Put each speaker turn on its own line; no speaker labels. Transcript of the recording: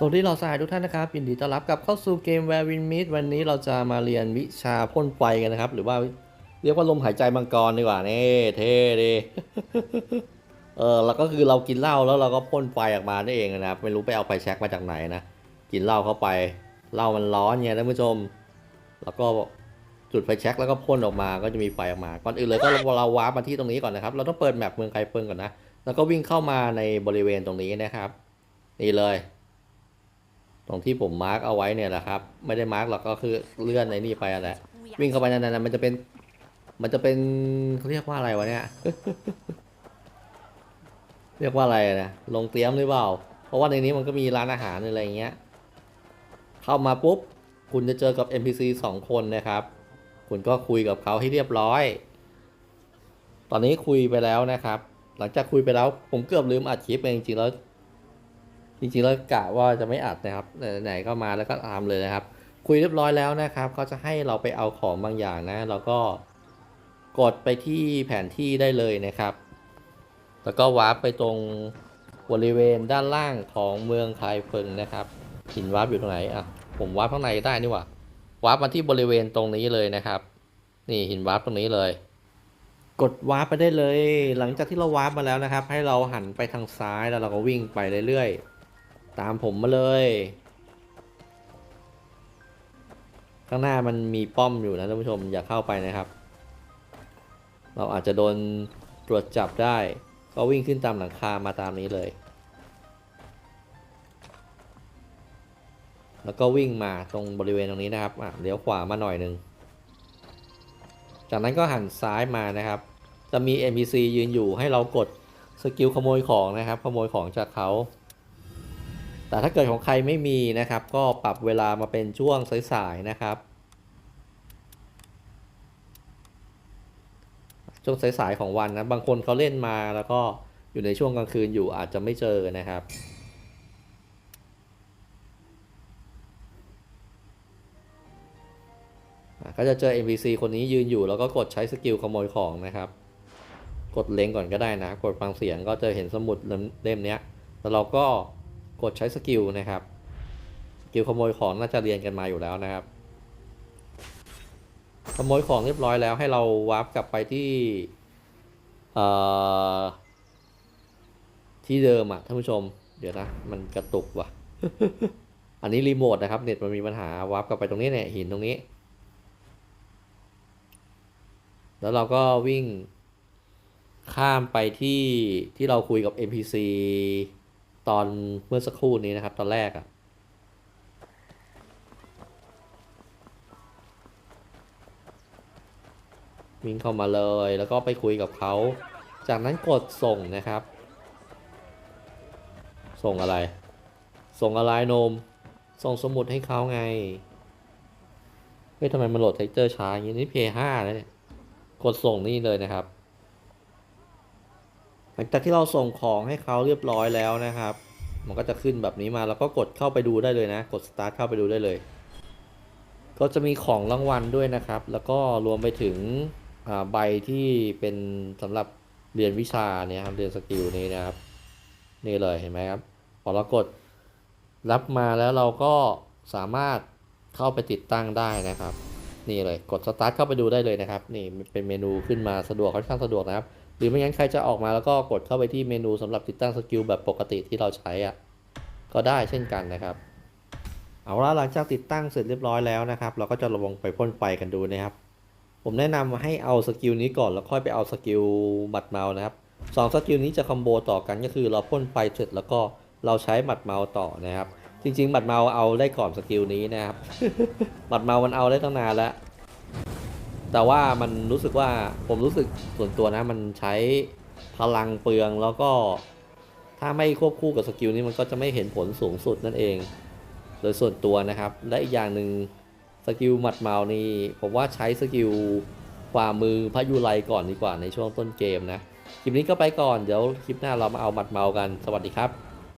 สวัสดีเราสหายทุกท่านนะครับยินดีต้อนรับกลับเข้าสู่เกม Where Win Meet วันนี้เราจะมาเรียนวิชาพ่นไฟกันนะครับ หรือว่าเรียกว่าลมหายใจมังกรดีกว่านี่เท่ดีเออแล้วก็คือเรากินเหล้าแล้วเราก็พ่นไฟออกมานั่นเองนะครับไม่รู้ไปเอาไฟแช็กมาจากไหนนะกินเหล้าเข้าไปเหล้ามันร้อนไงท่านผู้ชม แล้วก็จุดไฟแช็กแล้วก็พ่นออกมาก็จะมีไฟออกมาก่อนอื่นเลยก็เราวาร์ปมาที่ตรงนี้ก่อนนะครับ เราต้องเปิดแมปเมืองไคเฟิงก่อนนะแล้วก็วิ่งเข้ามาในบริเวณตรงนี้นะครับ นี่เลย ตรงที่ผมมาร์กเอาไว้เนี่ยแหละครับ ไม่ได้มาร์กหรอกก็คือเลื่อนในนี่ไปอะแหละวิ่งเข้าไปนั่นนะมันจะเป็น มันจะเป็นเขาเรียกว่าอะไรวะเนี่ย เรียกว่าอะไรนะลงเตรียมหรือเปล่า เพราะว่าในนี้มันก็มีร้านอาหารอะไรอย่างเงี้ย เข้ามาปุ๊บ คุณจะเจอกับ NPC สองคนนะครับ คุณก็คุยกับเขาให้เรียบร้อย ตอนนี้คุยไปแล้วนะครับ หลังจากคุยไปแล้วผมเกือบลืมอัดคลิปไปจริงๆแล้ว จริงๆแล้วกะว่าจะไม่อัดนะครับไหนๆก็มาแล้วก็ตามเลยนะครับ คุยเรียบร้อยแล้วนะครับเขาจะให้เราไปเอาของบางอย่างนะ เราก็กดไปที่แผนที่ได้เลยนะครับ แล้วก็วาร์ปไปตรงบริเวณด้านล่างของเมืองคายเฟิงนะครับหินวาร์ปอยู่ตรงไหนอะผมวาร์ปข้างในได้นี่หว่าวาร์ปมาที่บริเวณตรงนี้เลยนะครับ นี่หินวาร์ปตรงนี้เลย กดวาร์ปไปได้เลย หลังจากที่เราวาร์ปมาแล้วนะครับ ให้เราหันไปทางซ้ายแล้วเราก็วิ่งไปเรื่อยๆ ตามผมมาเลย ข้างหน้ามันมีป้อมอยู่นะท่านผู้ชมอย่าเข้าไปนะครับ เราอาจจะโดนตรวจจับได้ ก็วิ่งขึ้นตามหลังคามาตามนี้เลย แล้วก็วิ่งมาตรงบริเวณตรงนี้นะครับเลี้ยวขวามาหน่อยหนึ่งจากนั้นก็หันซ้ายมานะครับ จะมี NPC ยืนอยู่ให้เรากดสกิลขโมยของนะครับ ขโมยของจากเขา แต่ถ้าเกิดของใครไม่มีนะครับ ก็ปรับเวลามาเป็นช่วงสายๆนะครับ ช่วงสายๆของวันนะบางคนเขาเล่นมาแล้วก็อยู่ในช่วงกลางคืนอยู่อาจจะไม่เจอนะครับก็จะเจอ NPC คนนี้ยืนอยู่แล้วก็กดใช้สกิลขโมยของนะครับ กดเล็งก่อนก็ได้นะ กดฟังเสียงก็จะเห็นสมุดเล่มเล่มเนี้ยแล้วเราก็ กดใช้สกิลนะครับสกิลขโมยของน่าจะเรียนกันมาอยู่แล้วนะครับ ขโมยของเรียบร้อยแล้วให้เราวาร์ปกลับไปที่เอ่อที่เดิมอะท่านผู้ชม เดี๋ยวนะ มันกระตุกว่ะ อันนี้รีโมทนะครับ เน็ตมันมีปัญหาวาร์ปกลับไปตรงนี้เนี่ยหินตรงนี้ แล้วเราก็วิ่งข้ามไปที่ที่เราคุยกับ NPC ตอนเมื่อสักครู่นี้นะครับ ตอนแรกอะวิ่งเข้ามาเลยแล้วก็ไปคุยกับเขา จากนั้นกดส่งนะครับ ส่งอะไร ส่งอะไรนม ส่งสมุดให้เขาไง เฮ้ยทำไมมันโหลดเท็กเจอร์ช้าอย่างนี้นี่เพย์ห้าแล้วเนี่ย กดส่งนี่เลยนะครับ ลังจากที่เราส่งของให้เขาเรียบร้อยแล้วนะครับ มันก็จะขึ้นแบบนี้มาแล้วก็กดเข้าไปดูได้เลยนะ กด start เข้าไปดูได้เลย ก็จะมีของรางวัลด้วยนะครับ แล้วก็รวมไปถึงใบที่เป็นสำหรับเรียนวิชาเนี่ยครับเรียนสกิลนี้นะครับ นี่เลยเห็นไหมครับพอเรากดรับมาแล้วเราก็สามารถเข้าไปติดตั้งได้นะครับ นี่เลยกดสตาร์ทเข้าไปดูได้เลยนะครับ นี่เป็นเมนูขึ้นมาสะดวกค่อนข้างสะดวกนะครับ หรือไม่งั้นใครจะออกมาแล้วก็กดเข้าไปที่เมนูสำหรับติดตั้งสกิลแบบปกติที่เราใช้อะก็ได้เช่นกันนะครับ เอาละหลังจากติดตั้งเสร็จเรียบร้อยแล้วนะครับ เราก็จะลองไปพ่นไฟกันดูนะครับ ผมแนะนำให้เอาสกิลนี้ก่อนแล้วค่อยไปเอาสกิลบัตรเมาส์นะครับสองสกิลนี้จะคอมโบต่อกันก็คือเราพ่นไฟเสร็จแล้วก็เราใช้บัตรเมาส์ต่อนะครับ จริงๆบัตรเมาส์เอาได้ก่อนสกิลนี้นะครับบัตรเมาส์มันเอาได้ตั้งนานแล้ว แต่ว่ามันรู้สึกว่าผมรู้สึกส่วนตัวนะ มันใช้พลังเปลืองแล้วก็ถ้าไม่ควบคู่กับสกิลนี้มันก็จะไม่เห็นผลสูงสุดนั่นเอง โดยส่วนตัวนะครับ และอีกอย่างหนึ่งสกิลหมัดเมานี่ผมว่าใช้สกิลฝ่ามือพระยุไลก่อนดีกว่าในช่วงต้นเกมนะ คลิปนี้ก็ไปก่อน เดี๋ยวคลิปหน้าเรามาเอาหมัดเมากัน สวัสดีครับ